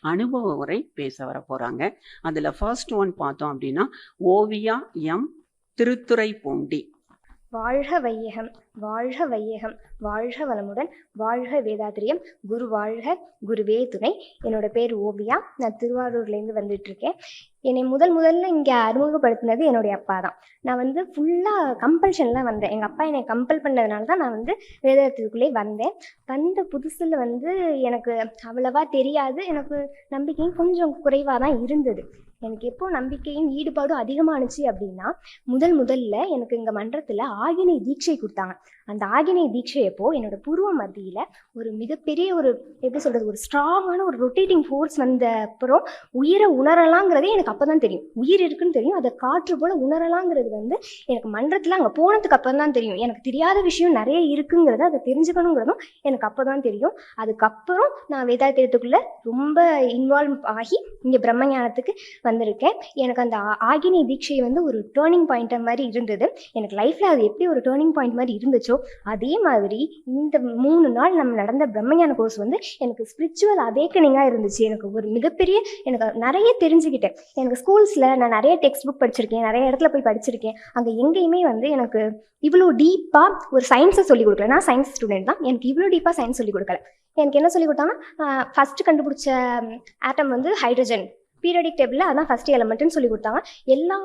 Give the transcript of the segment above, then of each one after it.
அனுபவ உரை பேச வர போறாங்க. அதுல ஃபர்ஸ்ட் ஒன் பார்த்தோம் அப்படின்னா ஓவியா எம் திருத்துறை பூண்டி. வாழ்க வையகம். வாழ்க வையகம் வாழ்க வளமுடன் வாழ்க வேதாத்திரியம் குரு வாழ்க குருவே துணை. என்னோட பேர் ஓவியா. நான் திருவாரூர்லேருந்து வந்துட்டு இருக்கேன் என்னை முதல் முதல்ல இங்கே அறிமுகப்படுத்தினது என்னுடைய அப்பா தான் நான் வந்து ஃபுல்லாக கம்பல்ஷனில் வந்தேன். எங்கள் அப்பா என்னை கம்பல் பண்ணதுனால தான் நான் வந்து வேதாத்திரிக்குள்ளே வந்தேன். வந்த புதுசில் வந்து எனக்கு அவ்வளவா தெரியாது. எனக்கு நம்பிக்கையும் கொஞ்சம் குறைவாக தான் இருந்தது. எனக்கு எப்போ நம்பிக்கையும் ஈடுபாடும் அதிகமானுச்சு அப்படின்னா முதல் முதல்ல எனக்கு இங்கே மன்றத்தில் ஆகினை தீட்சை கொடுத்தாங்க. அந்த ஆகினை தீட்சையப்போ என்னோட புருவ மத்தியில் ஒரு மிகப்பெரிய ஒரு எப்படி சொல்கிறது ஒரு ஸ்ட்ராங்கான ஒரு ரொட்டேட்டிங் ஃபோர்ஸ் வந்த அப்புறம் உயிரை உணரலாங்கிறதே எனக்கு அப்போ தான் தெரியும். உயிர் இருக்குன்னு தெரியும் அதை காற்று போல் உணரலாங்கிறது வந்து எனக்கு மன்றத்தில் அங்கே போனதுக்கு அப்புறம் தான் தெரியும். எனக்கு தெரியாத விஷயம் நிறைய இருக்குங்கிறத அதை தெரிஞ்சுக்கணுங்கிறதும் எனக்கு அப்போ தான் தெரியும். அதுக்கப்புறம் நான் வேதாத்திரத்துக்குள்ளே ரொம்ப இன்வால்வ் ஆகி இங்கே பிரம்மஞானத்துக்கு வந்திருக்கேன். எனக்கு அந்த ஆகினை தீட்சை வந்து ஒரு டேர்னிங் பாயிண்ட் மாதிரி இருந்தது. எனக்கு லைஃப்பில் அது எப்படி ஒரு டேர்னிங் பாயிண்ட் மாதிரி இருந்தது இருந்துச்சோ அதே மாதிரி இந்த மூணு நாள் நம்ம நடந்த பிரம்மஞான கோர்ஸ் வந்து எனக்கு ஸ்பிரிச்சுவல் அவேக்கனிங்காக இருந்துச்சு. எனக்கு ஒரு மிகப்பெரிய எனக்கு நிறைய தெரிஞ்சுக்கிட்டேன். எனக்கு ஸ்கூல்ஸில் நான் நிறைய டெக்ஸ்ட் புக் படிச்சிருக்கேன் நிறைய இடத்துல போய் படிச்சிருக்கேன். அங்கே எங்கேயுமே வந்து எனக்கு இவ்வளோ டீப்பாக ஒரு சயின்ஸை சொல்லிக் கொடுக்கல. நான் சயின்ஸ் ஸ்டூடெண்ட் தான். எனக்கு இவ்வளோ டீப்பாக சயின்ஸ் சொல்லிக் கொடுக்கல. எனக்கு என்ன சொல்லிக் கொடுத்தாங்கன்னா ஃபஸ்ட்டு கண்டுபிடிச்ச ஆட்டம் வந்து ஹைட்ரஜன் பீரியடிக் டேபிளில் அதான் ஃபஸ்ட் எலமெண்ட்னு சொல்லி கொடுத்தாங்க. எல்லா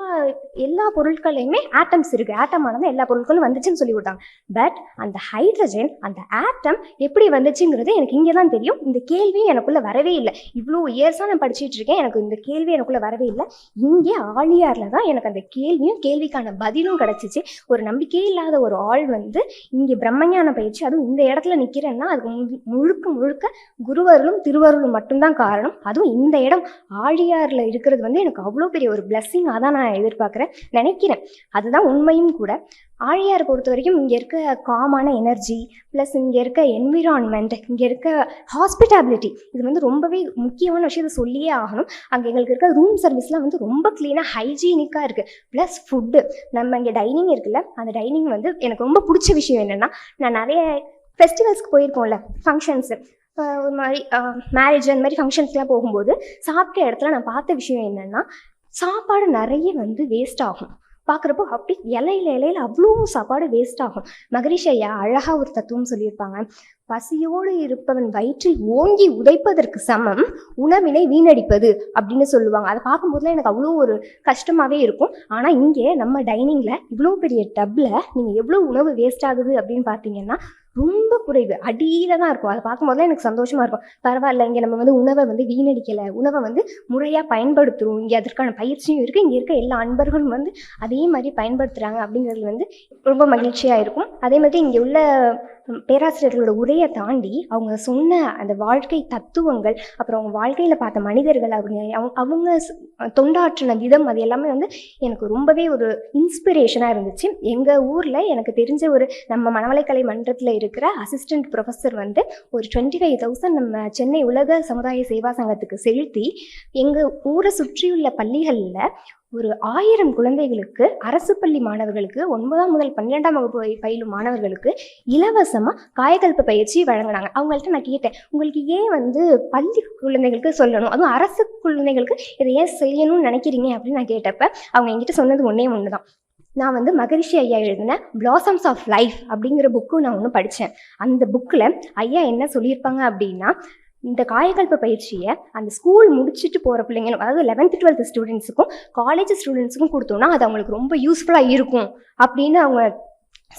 எல்லா பொருட்களையுமே ஆட்டம்ஸ் இருக்குது ஆட்டமானது எல்லா பொருட்களும் வந்துச்சுன்னு சொல்லி கொடுத்தாங்க. பட் அந்த ஹைட்ரஜன் அந்த ஆட்டம் எப்படி வந்துச்சுங்கிறது எனக்கு இங்கே தான் தெரியும். இந்த கேள்வியும் எனக்குள்ளே வரவே இல்லை. இவ்வளோ இயர்ஸாக நான் படிச்சுட்டு இருக்கேன். எனக்கு இந்த கேள்வி எனக்குள்ளே வரவே இல்லை. இங்கே ஆழியாரில் தான் எனக்கு அந்த கேள்வியும் கேள்விக்கான பதிலும் கிடச்சிச்சு. ஒரு நம்பிக்கையே இல்லாத ஒரு ஆள் வந்து இங்கே பிரம்மஞான பயிற்சி அதுவும் இந்த இடத்துல நிற்கிறேன்னா அதுக்கு முழுக்க முழுக்க குருவருளும் திருவருளும் மட்டும்தான் காரணம். அதுவும் இந்த இடம் ஆழியார் ஆழியாரில் இருக்கிறது வந்து எனக்கு அவ்வளோ பெரிய ஒரு பிளஸ்ஸிங்காக தான் நான் எதிர்பார்க்குறேன் நினைக்கிறேன். அதுதான் உண்மையும் கூட. ஆழியார் பொறுத்த வரைக்கும் இங்கே இருக்க காமான எனர்ஜி ப்ளஸ் இங்கே இருக்க என்விரான்மெண்ட் இங்கே இருக்க ஹாஸ்பிட்டாபிலிட்டி இது வந்து ரொம்பவே முக்கியமான விஷயம். இதை சொல்லியே ஆகணும். அங்கே எங்களுக்கு இருக்க ரூம் சர்வீஸ்லாம் வந்து ரொம்ப க்ளீனாக ஹைஜீனிக்காக இருக்குது ப்ளஸ் ஃபுட்டு நம்ம இங்கே டைனிங் இருக்குல்ல அந்த டைனிங் வந்து எனக்கு ரொம்ப பிடிச்ச விஷயம் என்னென்னா நான் நிறைய ஃபெஸ்டிவல்ஸ்க்கு போயிருக்கோம்ல ஃபங்க்ஷன்ஸு ஒரு மாதிரி மேரேஜ் அந்த மாதிரி ஃபங்க்ஷன்ஸ்லாம் போகும்போது சாப்பிட்ட இடத்துல நான் பார்த்த விஷயம் என்னென்னா சாப்பாடு நிறைய வந்து வேஸ்ட் ஆகும். பார்க்குறப்போ அப்படி இலையில இலையில அவ்வளோ சாப்பாடு வேஸ்ட் ஆகும். மகரிஷ் ஐயா அழகாக ஒரு தத்துவம் சொல்லியிருப்பாங்க. பசியோடு இருப்பவன் வயிற்றில் ஓங்கி உதைப்பதற்கு சமம் உணவினை வீணடிப்பது அப்படின்னு சொல்லுவாங்க. அதை பார்க்கும்போதுலாம் எனக்கு அவ்வளோ ஒரு கஷ்டமாகவே இருக்கும். ஆனால் இங்கே நம்ம டைனிங்கில் இவ்வளோ பெரிய டப்பில் நீங்கள் எவ்வளோ உணவு வேஸ்ட் ஆகுது அப்படின்னு பார்த்தீங்கன்னா ரொம்ப குறைவு. அடியில தான் இருக்கும். அதை பார்க்கும்போதுலாம் எனக்கு சந்தோஷமா இருக்கும். பரவாயில்ல இங்கே நம்ம வந்து உணவை வந்து வீணடிக்கலை. உணவை வந்து முறையாக பயன்படுத்துகிறோம் இங்கே அதற்கான பயிற்சியும் இருக்குது இங்கே இருக்க எல்லா அன்பர்களும் வந்து அதே மாதிரி பயன்படுத்துகிறாங்க அப்படிங்கிறது வந்து ரொம்ப மகிழ்ச்சியாக இருக்கும். அதே மாதிரி இங்கே உள்ள பேராசிரியர்களோட உரையை தாண்டி அவங்க சொன்ன அந்த வாழ்க்கை தத்துவங்கள் அப்புறம் அவங்க வாழ்க்கையில் பார்த்த மனிதர்கள் அவங்க அவங்க- அவங்க தொண்டாற்றின விதம் அது எல்லாமே வந்து எனக்கு ரொம்பவே ஒரு இன்ஸ்பிரேஷனாக இருந்துச்சு. எங்கள் ஊரில் எனக்கு தெரிஞ்ச ஒரு நம்ம மணவளைக்கலை மன்றத்தில் இருக்கிற அசிஸ்டன்ட் ப்ரொஃபஸர் வந்து ஒரு டுவெண்ட்டி ஃபைவ் தௌசண்ட் நம்ம சென்னை உலக சமுதாய சேவா சங்கத்துக்கு செலுத்தி எங்கள் ஊரை சுற்றியுள்ள பள்ளிகளில் ஒரு ஆயிரம் குழந்தைகளுக்கு அரசு பள்ளி மாணவர்களுக்கு ஒன்பதாம் முதல் பன்னிரெண்டாம் வகுப்பு பயிலும் மாணவர்களுக்கு இலவசமாக காயகல்ப பயிற்சி வழங்கினாங்க அவங்கள்ட்ட நான் கேட்டேன் உங்களுக்கு ஏன் வந்து பள்ளி குழந்தைகளுக்கு சொல்லணும்? அதுவும் அரசு குழந்தைகளுக்கு இதை ஏன் செய்யணும்னு நினைக்கிறீங்க? அப்படின்னு நான் கேட்டப்ப அவங்க என்கிட்ட சொன்னது ஒன்றே ஒன்று தான் நான் வந்து மகரிஷி ஐயா எழுதின பிளாசம்ஸ் ஆஃப் லைஃப் அப்படிங்கிற புக்கு நான் ஒன்று படித்தேன் அந்த புக்கில் ஐயா என்ன சொல்லியிருப்பாங்க அப்படின்னா இந்த காயகல்ப பயிற்சியை அந்த ஸ்கூல் முடிச்சுட்டு போகிற பிள்ளைங்க அதாவது லெவன்த்து டுவெல்த்து ஸ்டூடெண்ட்ஸுக்கும் காலேஜ் ஸ்டூடெண்ட்ஸுக்கும் கொடுத்தோம்னா அது அவங்களுக்கு ரொம்ப யூஸ்ஃபுல்லாக இருக்கும் அப்படின்னு அவங்க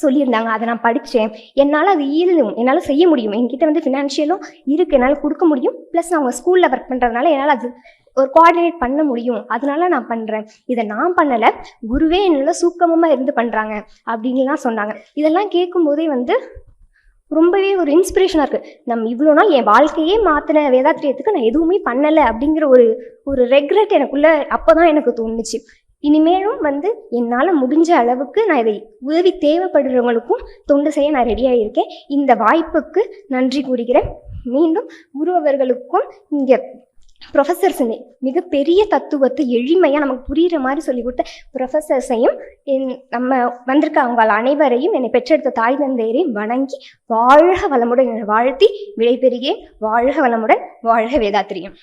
சொல்லியிருந்தாங்க. அதை நான் படித்தேன் என்னால் அது இயலும். என்னால் செய்ய முடியும். என்கிட்ட வந்து ஃபினான்ஷியலும் இருக்குது என்னால் கொடுக்க முடியும். ப்ளஸ் நான் அவங்க ஸ்கூலில் ஒர்க் பண்ணுறதுனால என்னால் அது ஒரு கோஆர்டினேட் பண்ண முடியும். அதனால நான் பண்ணுறேன் இதை நான் பண்ணலை. குருவே என்னால் சூக்கமமாக இருந்து பண்ணுறாங்க அப்படின்லாம் சொன்னாங்க. இதெல்லாம் கேட்கும்போதே வந்து ரொம்பவே ஒரு இன்ஸ்பிரேஷனாக இருக்குது நம்ம இவ்வளோ நாள் என் வாழ்க்கையே மாற்றின வேதாத்திரியத்துக்கு நான் எதுவுமே பண்ணலை அப்படிங்கிற ஒரு ஒரு ரெக்ரெட் எனக்குள்ள அப்போ தான் எனக்கு தோணுச்சு. இனிமேலும் வந்து என்னால் முடிஞ்ச அளவுக்கு நான் இதை உதவி தேவைப்படுறவங்களுக்கும் தொண்டு செய்ய நான் ரெடியாக இருக்கேன் இந்த வாய்ப்புக்கு நன்றி கூறுகிறேன். மீண்டும் குரு அவர்களுக்கும் இங்கே ப்ரொஃபஸர்ஸுமே மிகப்பெரிய தத்துவத்தை எளிமையாக நமக்கு புரிகிற மாதிரி சொல்லி கொடுத்த ப்ரொஃபஸர்ஸையும் என் நம்ம வந்திருக்க அவங்க அனைவரையும் என்னை பெற்றெடுத்த தாய் தந்தையரையும் வணங்கி வாழ்க வளமுடன் என்னை வாழ்த்தி விடைபெறுகிறேன். வாழ்க வளமுடன் வாழ்க வேதாத்திரியம்.